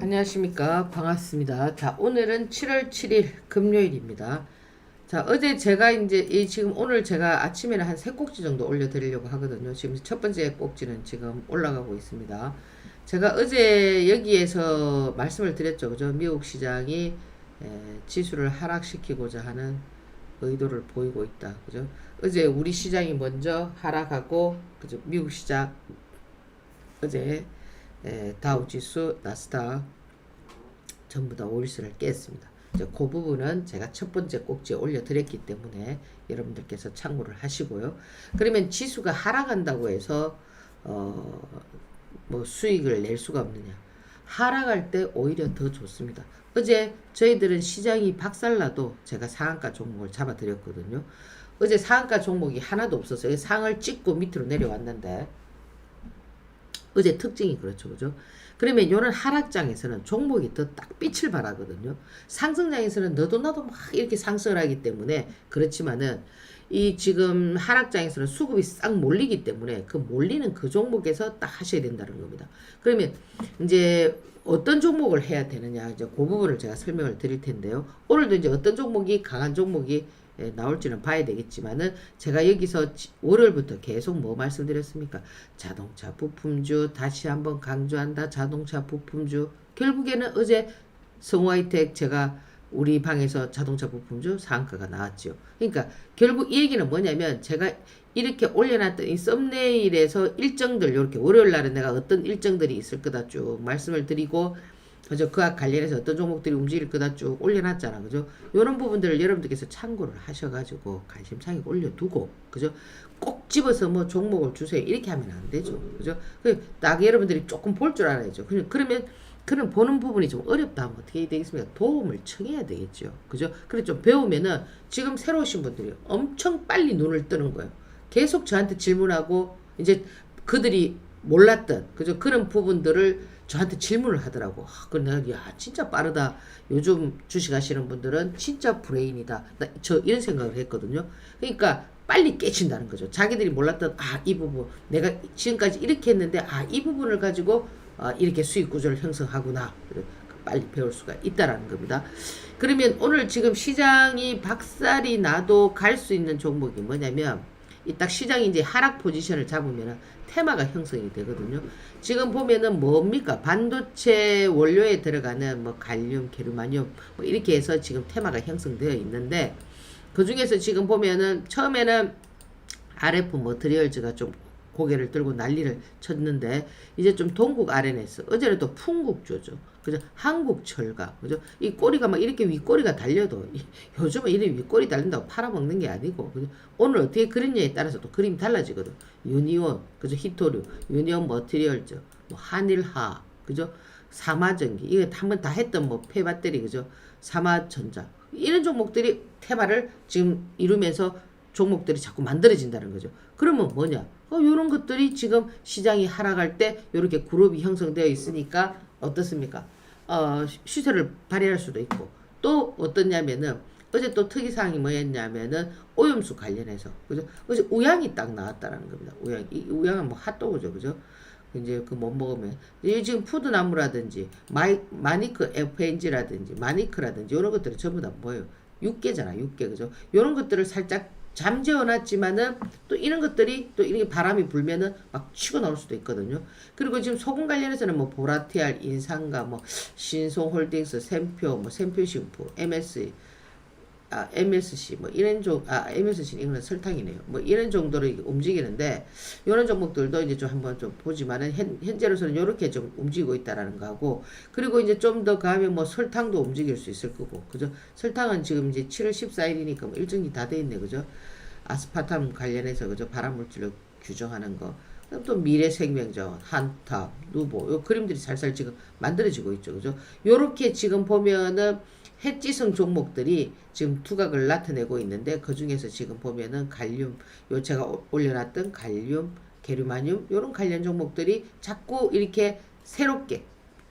안녕하십니까. 반갑습니다. 자 오늘은 7월 7일 금요일입니다. 자 어제 제가 이제 이 지금 오늘 제가 아침에는 한 세 꼭지 정도 올려 드리려고 하거든요. 지금 첫 번째 꼭지는 지금 올라가고 있습니다. 제가 어제 여기에서 말씀을 드렸죠. 그죠? 미국 시장이 에, 지수를 하락시키고자 하는 의도를 보이고 있다. 그죠? 어제 우리 시장이 먼저 하락하고 그죠? 미국 시장 어제 에, 다우지수, 나스닥 전부 다 오일수를 깼습니다. 이제 그 부분은 제가 첫 번째 꼭지에 올려드렸기 때문에 여러분들께서 참고를 하시고요. 그러면 지수가 하락한다고 해서 어, 뭐 수익을 낼 수가 없느냐? 하락할 때 오히려 더 좋습니다. 어제 저희들은 시장이 박살나도 제가 상한가 종목을 잡아드렸거든요. 어제 상한가 종목이 하나도 없었어요. 상을 찍고 밑으로 내려왔는데 어제 특징이 그렇죠. 그죠? 그러면 이런 하락장에서는 종목이 더 딱 빛을 발하거든요. 상승장에서는 너도 나도 막 이렇게 상승을 하기 때문에 그렇지만은 이 지금 하락장에서는 수급이 싹 몰리기 때문에 그 몰리는 그 종목에서 딱 하셔야 된다는 겁니다. 그러면 이제 어떤 종목을 해야 되느냐 이제 그 부분을 제가 설명을 드릴 텐데요. 오늘도 이제 어떤 종목이 강한 종목이 예, 나올지는 봐야 되겠지만은 제가 여기서 지- 월요일부터 계속 뭐 말씀드렸습니까? 자동차 부품주 다시 한번 강조한다. 자동차 부품주 결국에는 어제 성화이텍 제가 우리 방에서 자동차 부품주 상한가가 나왔죠. 그러니까 결국 이 얘기는 뭐냐면 제가 이렇게 올려놨던 이 썸네일에서 일정들 이렇게 월요일 날은 내가 어떤 일정들이 있을 거다 쭉 말씀을 드리고 그죠 그와 관련해서 어떤 종목들이 움직일 거다 쭉 올려놨잖아. 그죠? 이런 부분들을 여러분들께서 참고를 하셔가지고 관심사에 올려두고 그죠? 꼭 집어서 뭐 종목을 주세요. 이렇게 하면 안 되죠. 그죠? 그딱 여러분들이 조금 볼 줄 알아야죠. 그냥 그러면 그런 보는 부분이 좀 어렵다 하면 어떻게 되겠습니까? 도움을 청해야 되겠죠. 그죠? 그래 좀 배우면은 지금 새로 오신 분들이 엄청 빨리 눈을 뜨는 거예요. 계속 저한테 질문하고 이제 그들이 몰랐던 그죠? 그런 부분들을 저한테 질문을 하더라고. 아, 그 내가 야 진짜 빠르다. 요즘 주식하시는 분들은 진짜 브레인이다. 나 저 이런 생각을 했거든요. 그러니까 빨리 깨친다는 거죠. 자기들이 몰랐던 아 이 부분 내가 지금까지 이렇게 했는데 아 이 부분을 가지고 아, 이렇게 수익 구조를 형성하구나. 빨리 배울 수가 있다라는 겁니다. 그러면 오늘 지금 시장이 박살이 나도 갈 수 있는 종목이 뭐냐면 이 딱 시장이 이제 하락 포지션을 잡으면 테마가 형성이 되거든요. 지금 보면은 뭡니까? 반도체 원료에 들어가는 뭐 갈륨, 게르마늄 뭐 이렇게 해서 지금 테마가 형성되어 있는데 그 중에서 지금 보면은 처음에는 RF 머트리얼즈가 좀 고개를 들고 난리를 쳤는데 이제 좀 동국 RNS 어제는 또 풍국조죠. 그죠? 한국철가. 그죠? 이 꼬리가 막 이렇게 윗꼬리가 달려도 이- 요즘은 이런 윗꼬리 달린다고 팔아먹는 게 아니고 그죠? 오늘 어떻게 그렸냐에 따라서 또 그림이 달라지거든. 유니온 그죠? 히토류 유니온 머트리얼즈 뭐 한일하 그죠? 사마전기. 이거 한번 다 했던 뭐 폐배터리 그죠? 사마전자. 이런 종목들이 테마를 지금 이루면서 종목들이 자꾸 만들어진다는 거죠. 그러면 뭐냐? 어, 이런 것들이 지금 시장이 하락할 때 이렇게 그룹이 형성되어 있으니까 어떻습니까? 어, 시- 시세를 발휘할 수도 있고 또 어떠냐면은 어제 또 특이사항이 뭐였냐면은 오염수 관련해서 그죠? 어제 우양이 딱 나왔다라는 겁니다. 우양 이 우양은 뭐 핫도그죠, 그죠? 이제 그 못 먹으면 이 지금 푸드나무라든지 마이 마니크 FNG라든지 마니크라든지 이런 것들이 전부 다 뭐예요? 육개잖아, 육개 그죠? 이런 것들을 살짝 잠재워놨지만은 또 이런 것들이 또 이렇게 바람이 불면은 막 치고 나올 수도 있거든요. 그리고 지금 소금 관련해서는 뭐 보라티알, 인상가, 뭐 신송홀딩스, 샘표, 뭐 샘표식품, MSC, 아, MSC 뭐 이런 종, 아 MSC 이거는 설탕이네요. 뭐 이런 정도로 움직이는데 이런 종목들도 이제 좀 한번 좀 보지만은 현, 현재로서는 이렇게 좀 움직이고 있다라는 거하고 그리고 이제 좀 더 가면 뭐 설탕도 움직일 수 있을 거고 그죠? 설탕은 지금 이제 7월 14일이니까 뭐 일정이 다 돼 있네 그죠? 아스파탐 관련해서 그죠? 발암물질로 규정하는 거. 그다음 또 미래생명자원, 한탑, 누보 요 그림들이 살살 지금 만들어지고 있죠. 그죠? 요렇게 지금 보면은 해지성 종목들이 지금 두각을 나타내고 있는데 그 중에서 지금 보면은 갈륨 요 제가 오- 올려놨던 갈륨, 게르마늄 요런 관련 종목들이 자꾸 이렇게 새롭게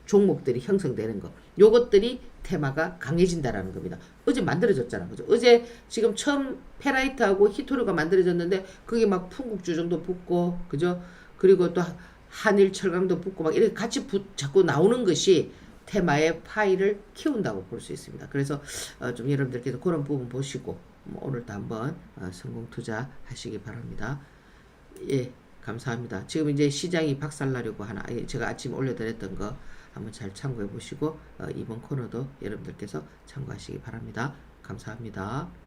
종목들이 형성되는 거. 요것들이 테마가 강해진다라는 겁니다. 어제 만들어졌잖아. 그죠? 어제 지금 처음 페라이트하고 히토류가 만들어졌는데 그게 막 풍국주 정도 붙고 그죠? 그리고 또 한일 철강도 붙고 막 이렇게 같이 붙, 자꾸 나오는 것이 테마의 파일을 키운다고 볼 수 있습니다. 그래서 어, 좀 여러분들께서 그런 부분 보시고 뭐 오늘도 한번 어, 성공 투자하시기 바랍니다. 예, 감사합니다. 지금 이제 시장이 박살나려고 하나 예, 제가 아침 올려드렸던 거 한번 잘 참고해 보시고 어, 이번 코너도 여러분들께서 참고하시기 바랍니다. 감사합니다.